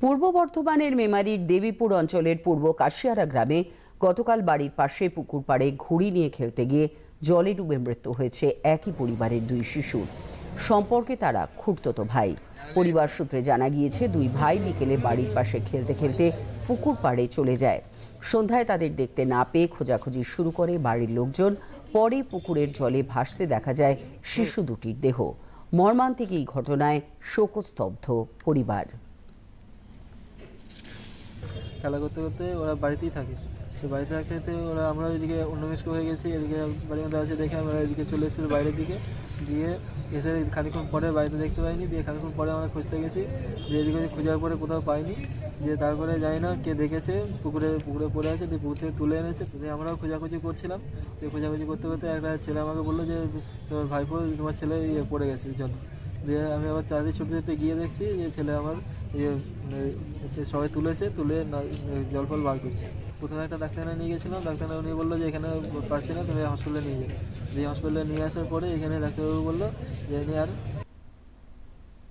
পূর্ব বর্ধমানের মেমারির দেবীপুর অঞ্চলের পূর্ব কাশিয়ারা গ্রামে গতকাল বাড়ির পাশে পুকুর পাড়ে ঘুড়ি নিয়ে খেলতে গিয়ে জলে ডুবে মৃত্যু হয়েছে একই পরিবারের দুই শিশুর সম্পর্কে তারা খুঁড়তো ভাই। পরিবার সূত্রে জানা গিয়েছে, দুই ভাই বিকেলে বাড়ির পাশে খেলতে খেলতে পুকুর পাড়ে চলে যায়। সন্ধ্যায় তাদের দেখতে না পেয়ে খোঁজাখুঁজি শুরু করে বাড়ির লোকজন। পরে পুকুরের জলে ভাসতে দেখা যায় শিশু দুটির দেহ। মর্মান্তিক এই ঘটনায় শোকস্তব্ধ পরিবার। খেলা করতে করতে ওরা বাড়িতেই থাকে। তো বাড়িতে থাকতে থাকতে ওরা, আমরা ওইদিকে অন্যমিষ্ক হয়ে গেছি, এদিকে বাড়ির মধ্যে আছে দেখে আমরা এদিকে চলে এসেছি বাইরের দিকে। দিয়ে এসে খানিক্ষণ পরে বাড়িতে দেখতে পাইনি, দিয়ে খানিক্ষণ পরে আমরা খুঁজতে গেছি, যে এদিকে খোঁজার পরে কোথাও পাইনি। দিয়ে তারপরে জানি না, কে দেখেছে, পুকুরে পুকুরে পড়ে আছে, দিয়ে পুকুর থেকে তুলে এনেছে। দিয়ে আমরাও খোঁজাখুঁজি করছিলাম। দিয়ে খোঁজাখুঁজি করতে করতে একটা ছেলে আমাকে বলল যে তোমার ভাইপো, তোমার ছেলে ইয়ে পড়ে গেছে, জল। দিয়ে আমি আবার চাঁদে ছুটে যেতে গিয়ে দেখছি যে ছেলে আমার ইয়ে মানে সবাই তুলেছে, তুলে জল ফল বার করছে। প্রথমে একটা ডাক্তারখানা নিয়ে গেছিলাম ডাক্তারখানা উনি বলল যে এখানে পারছি না, তুমি হসপিটালে নিয়ে যাও। দিয়ে হসপিটালে নিয়ে আসার পরে এখানে ডাক্তারবাবু বলল যে আর